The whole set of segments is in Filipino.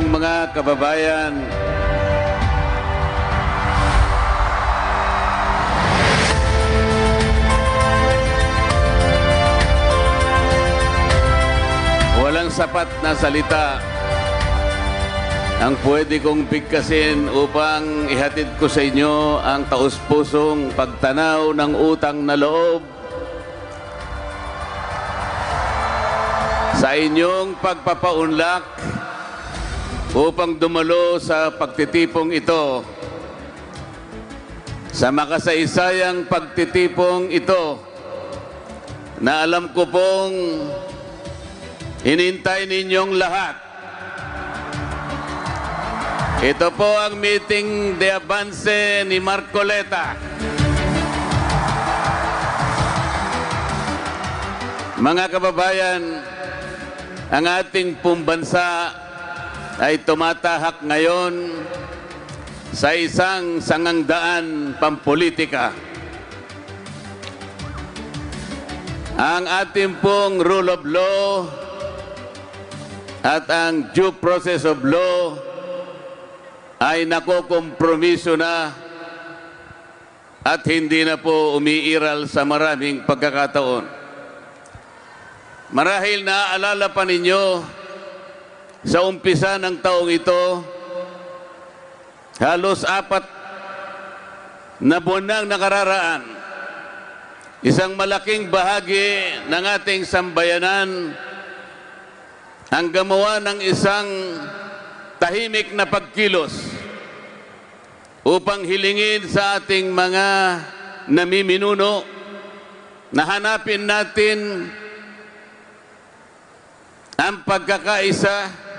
kong mga kababayan, walang sapat na salita ang pwede kong bigkasin upang ihatid ko sa inyo ang taus-pusong pagtanaw ng utang na loob sa inyong pagpapaunlak upang dumalo sa pagtitipong ito. Sa makasaysayang pagtitipong ito na alam ko pong inintay ninyong lahat. Ito po ang meeting de avance ni Marcoleta. Mga kababayan, ang ating pumbansa ay tumatahak ngayon sa isang sangangdaan pampolitika. Ang ating pong rule of law at ang due process of law ay nakokompromiso na at hindi na po umiiral sa maraming pagkakataon. Marahil naaalala pa ninyo sa umpisa ng taong ito, halos apat na buwan nang nakararaan, isang malaking bahagi ng ating sambayanan ang gumawa ng isang tahimik na pagkilos upang hilingin sa ating mga namiminuno na hanapin natin ang pagkakaisa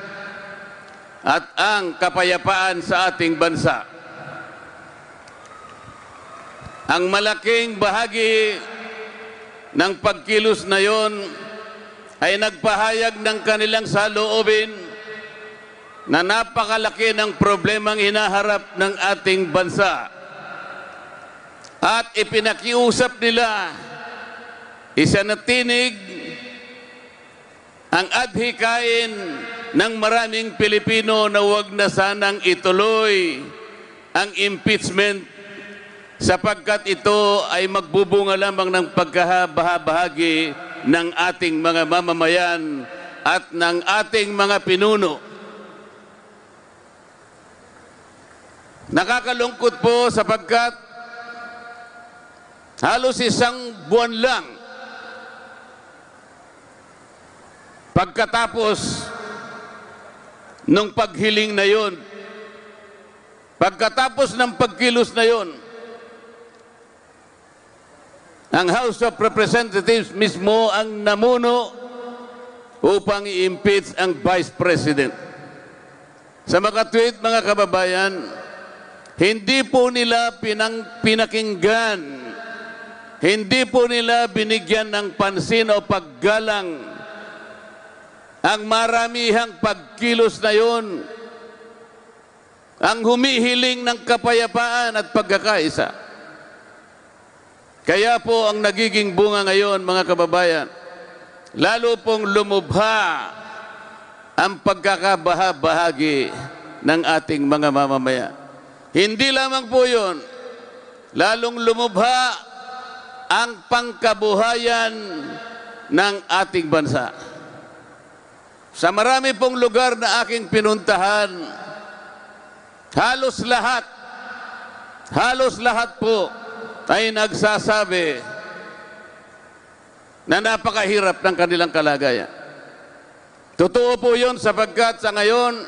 at ang kapayapaan sa ating bansa. Ang malaking bahagi ng pagkilos na yon ay nagpahayag ng kanilang saloobin na napakalaki ng problemang hinaharap ng ating bansa. At ipinakiusap nila isa na tinig ang adhikain ng maraming Pilipino na huwag na sanang ituloy ang impeachment sapagkat ito ay magbubunga lamang ng pagkahabahagi ng ating mga mamamayan at ng ating mga pinuno. Nakakalungkot po sapagkat halos isang buwan lang pagkatapos nung paghiling na yon, pagkatapos ng pagkilos na yon, ang House of Representatives mismo ang namuno upang i-impeach ang Vice President. Sa mga mga kababayan, hindi po nila pinang, pinakinggan, hindi po nila binigyan ng pansin o paggalang ang maramihang pagkilos na yon, ang humihiling ng kapayapaan at pagkakaisa. Kaya po ang nagiging bunga ngayon, mga kababayan, lalo pong lumubha ang pagkakabaha-bahagi ng ating mga mamamayan. Hindi lamang po yun, lalong lumubha ang pangkabuhayan ng ating bansa. Sa marami pong lugar na aking pinuntahan, halos lahat, halos lahat po ay nagsasabi na napakahirap ng kanilang kalagayan. Totoo po yun sapagkat sa ngayon,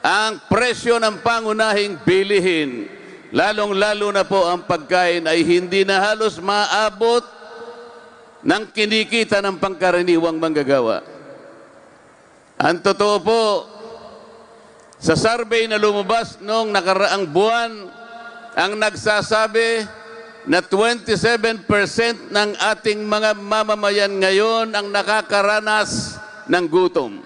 ang presyo ng pangunahing bilihin, lalong-lalo na po ang pagkain ay hindi na halos maabot ng kinikita ng pangkaraniwang manggagawa. Ang totoo po, sa survey na lumabas noong nakaraang buwan, ang nagsasabi na 27% ng ating mga mamamayan ngayon ang nakakaranas ng gutom.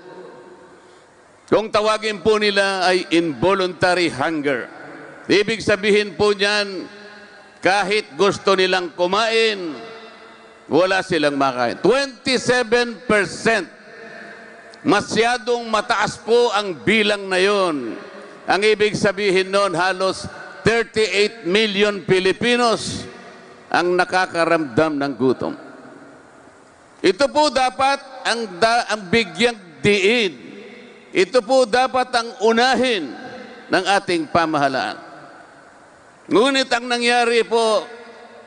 Kung tawagin po nila ay involuntary hunger. Ibig sabihin po niyan, kahit gusto nilang kumain, wala silang makain. 27% Masyadong mataas po ang bilang na yon. Ang ibig sabihin noon, halos 38 million Pilipinos ang nakakaramdam ng gutom. Ito po dapat ang, da, ang bigyang diin. Ito po dapat ang unahin ng ating pamahalaan. Ngunit ang nangyari po,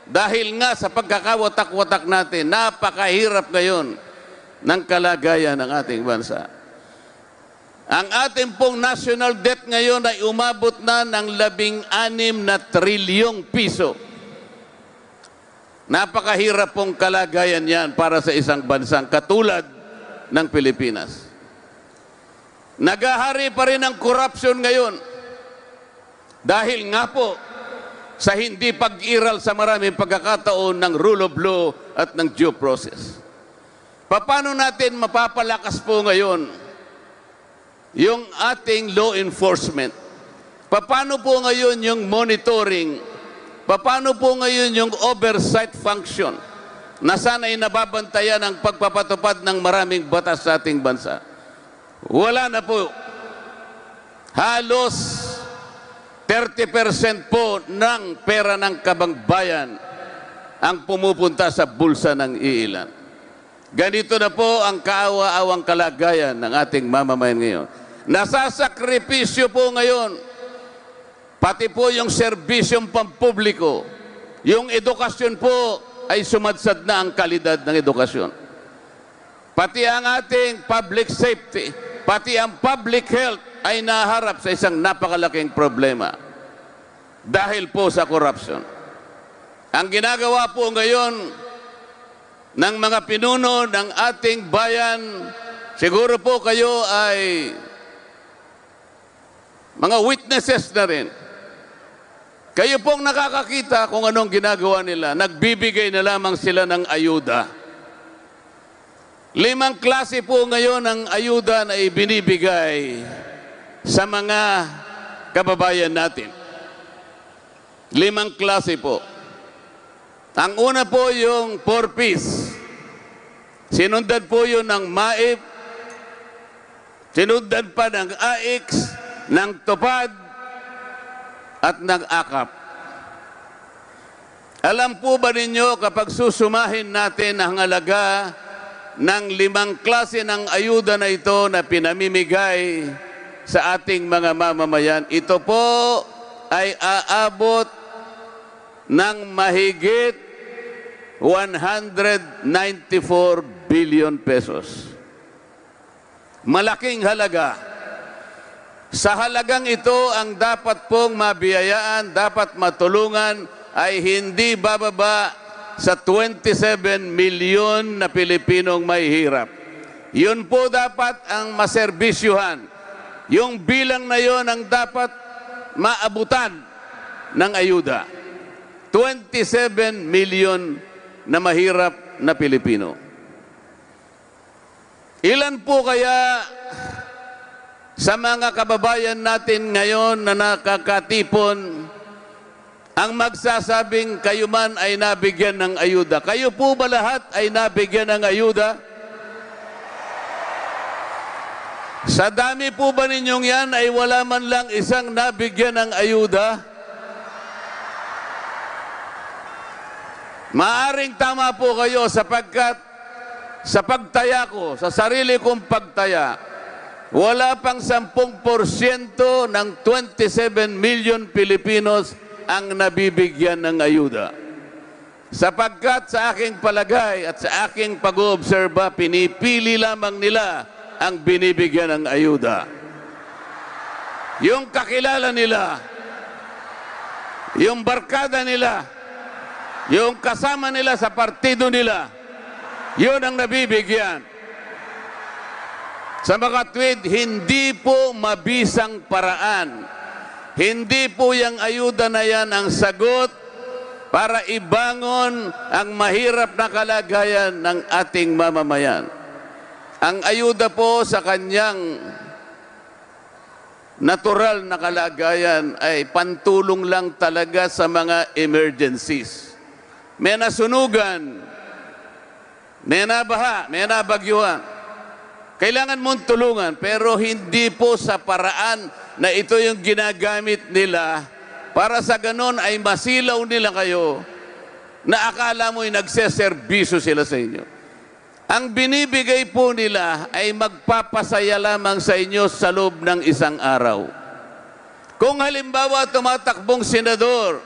dahil nga sa pagkakawatak-watak natin, napakahirap ngayon ng kalagayan ng ating bansa. Ang ating pong national debt ngayon ay umabot na ng labing anim na trilyong piso. Napakahirap pong kalagayan yan para sa isang bansang katulad ng Pilipinas. Nagahari pa rin ang corruption ngayon. Dahil nga po sa hindi pag-iral sa maraming pagkakataon ng rule of law at ng due process. Paano natin mapapalakas po ngayon yung ating law enforcement? Paano po ngayon yung monitoring? Paano po ngayon yung oversight function na sana'y nababantayan ang pagpapatupad ng maraming batas sa ating bansa? Wala na po. Halos 30% po ng pera ng kabangbayan ang pumupunta sa bulsa ng iilan. Ganito na po ang kaawa-awang kalagayan ng ating mamamayan ngayon. Nasasakripisyo po ngayon, pati po yung serbisyong pampubliko, yung edukasyon po ay sumadsad na ang kalidad ng edukasyon. Pati ang ating public safety, pati ang public health ay naharap sa isang napakalaking problema dahil po sa corruption. Ang ginagawa po ngayon ng mga pinuno ng ating bayan, siguro po kayo ay mga witnesses na rin. Kayo pong nakakakita kung anong ginagawa nila. Nagbibigay na lamang sila ng ayuda. Limang klase po ngayon ang ayuda na ibinibigay sa mga kababayan natin. Limang klase po. Ang una po yung four-piece. Sinundan po yun ng MAIP, sinundan pa ng AIX, ng TUPAD, at ng AKAP. Alam po ba ninyo kapag susumahin natin ang halaga ng limang klase ng ayuda na ito na pinamimigay sa ating mga mamamayan, ito po ay aabot ng mahigit 194 billion pesos. Malaking halaga. Sa halagang ito, ang dapat pong mabiyayaan, dapat matulungan ay hindi bababa sa 27 milyon na Pilipinong may hirap. Yun po dapat ang maserbisyuhan. Yung bilang na yon ang dapat maabutan ng ayuda. 27 milyon na mahirap na Pilipino. Ilan po kaya sa mga kababayan natin ngayon na nakakatipon ang magsasabing kayo man ay nabigyan ng ayuda? Kayo po ba lahat ay nabigyan ng ayuda? Sa dami po ba ninyong yan ay wala man lang isang nabigyan ng ayuda? Maaring tama po kayo sapagkat sa pagtaya ko, sa sarili kong pagtaya, wala pang 10% ng 27 million Pilipinos ang nabibigyan ng ayuda. Sapagkat sa aking palagay at sa aking pag-oobserba, pinipili lamang nila ang binibigyan ng ayuda. Yung kakilala nila, yung barkada nila, yung kasama nila sa partido nila, yun ang nabibigyan. Sa mga tweet, hindi po mabisang paraan. Hindi po yung ayuda na yan ang sagot para ibangon ang mahirap na kalagayan ng ating mamamayan. Ang ayuda po sa kanyang natural na kalagayan ay pantulong lang talaga sa mga emergencies. May nasunugan, may nabaha, may nabagyuhan. Kailangan mong tulungan, pero hindi po sa paraan na ito yung ginagamit nila para sa ganon ay masilaw nila kayo na akala mo'y nagseservisyo sila sa inyo. Ang binibigay po nila ay magpapasaya lamang sa inyo sa loob ng isang araw. Kung halimbawa tumatakbong senador,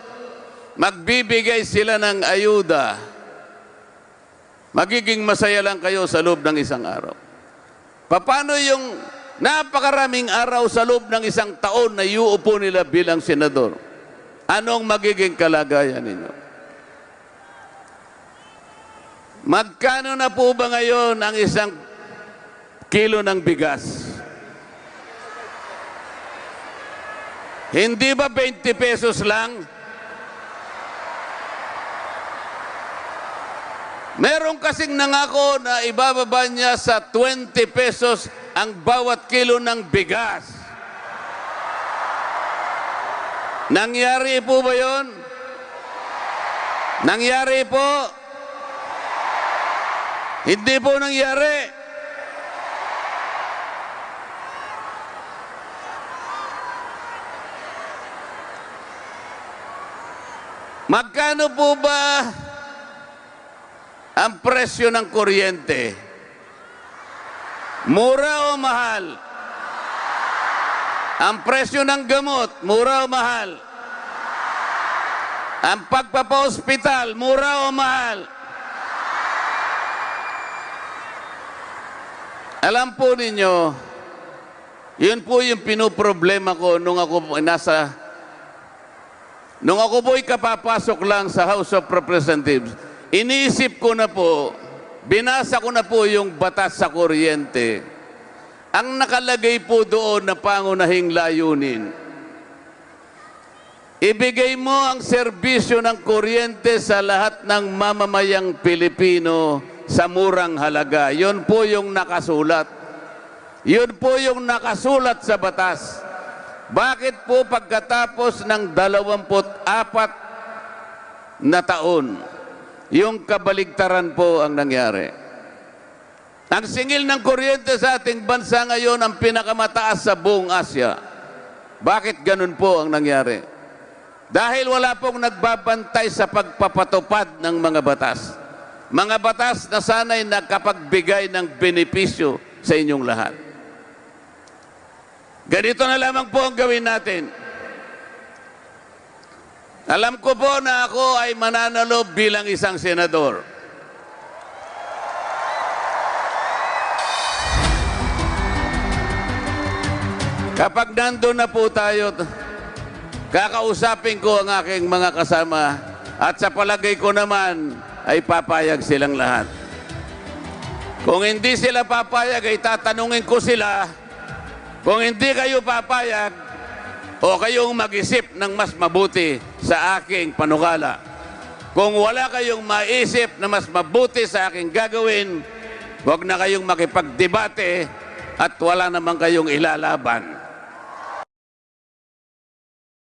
magbibigay sila ng ayuda, magiging masaya lang kayo sa loob ng isang araw. Paano yung napakaraming araw sa loob ng isang taon na iuupo nila bilang senador? Anong magiging kalagayan ninyo? Magkano na po ba ngayon ang isang kilo ng bigas? Hindi ba 20 pesos lang? Meron kasing nangako na ibababa niya sa 20 pesos ang bawat kilo ng bigas. Nangyari po ba yon? Nangyari po? Hindi po nangyari. Magkano po ba ang presyo ng kuryente? Mura o mahal? Ang presyo ng gamot, mura o mahal? Ang pagpapa-hospital, mura o mahal? Alam po ninyo, yun po yung pinoproblema ko nung ako po nasa Nung ako po'y kapapasok lang sa House of Representatives, iniisip ko na po, binasa ko na po yung batas sa kuryente. Ang nakalagay po doon na pangunahing layunin, ibigay mo ang serbisyo ng kuryente sa lahat ng mamamayang Pilipino sa murang halaga. Yun po yung nakasulat. Yun po yung nakasulat sa batas. Bakit po pagkatapos ng 24 na taon, yung kabaligtaran po ang nangyari? Ang singil ng kuryente sa ating bansa ngayon ang pinakamataas sa buong Asya. Bakit ganun po ang nangyari? Dahil wala pong nagbabantay sa pagpapatupad ng mga batas. Mga batas na sana'y nakapagbigay ng benepisyo sa inyong lahat. Ganito na lamang po ang gawin natin. Alam ko po na ako ay mananalo bilang isang senador. Kapag nandun na po tayo, kakausapin ko ang aking mga kasama at sa palagay ko naman ay papayag silang lahat. Kung hindi sila papayag ay tatanungin ko sila kung hindi kayo papayag o kayong mag-isip ng mas mabuti sa aking panukala. Kung wala kayong maisip na mas mabuti sa aking gagawin, huwag na kayong makipagdebate at wala naman kayong ilalaban.